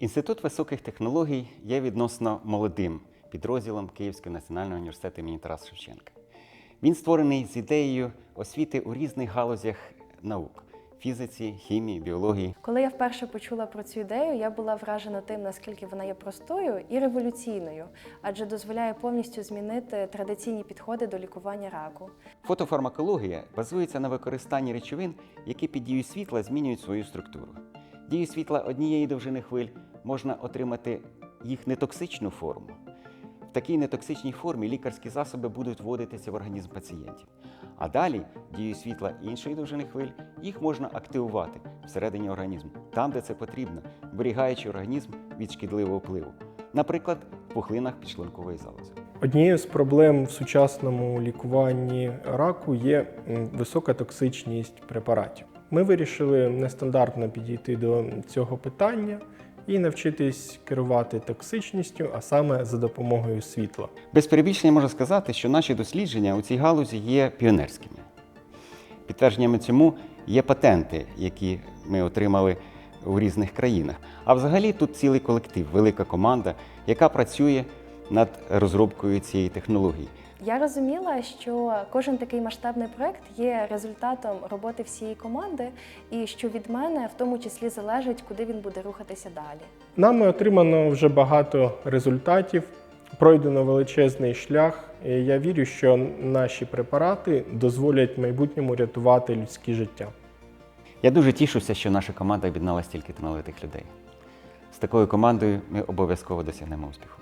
Інститут високих технологій є відносно молодим підрозділом Київського національного університету імені Тараса Шевченка. Він створений з ідеєю освіти у різних галузях наук фізиці, хімії, біології. Коли я вперше почула про цю ідею, я була вражена тим, наскільки вона є простою і революційною, адже дозволяє повністю змінити традиційні підходи до лікування раку. Фотофармакологія базується на використанні речовин, які під дією світла змінюють свою структуру. Дію світла однієї довжини хвиль можна отримати їх нетоксичну форму. В такій нетоксичній формі лікарські засоби будуть вводитися в організм пацієнтів. А далі дією світла іншої довжини хвиль їх можна активувати всередині організму, там, де це потрібно, вберігаючи організм від шкідливого впливу, наприклад, в пухлинах підшлункової залози. Однією з проблем в сучасному лікуванні раку є висока токсичність препаратів. Ми вирішили нестандартно підійти до цього питання і навчитись керувати токсичністю, а саме за допомогою світла. Без перебільшення можна сказати, що наші дослідження у цій галузі є піонерськими. Підтвердженнями цьому є патенти, які ми отримали у різних країнах. А взагалі тут цілий колектив, велика команда, яка працює над розробкою цієї технології. Я розуміла, що кожен такий масштабний проект є результатом роботи всієї команди, і що від мене в тому числі залежить, куди він буде рухатися далі. Нами отримано вже багато результатів, пройдено величезний шлях. І я вірю, що наші препарати дозволять в майбутньому рятувати людські життя. Я дуже тішуся, що наша команда об'єднала стільки талановитих людей. З такою командою ми обов'язково досягнемо успіху.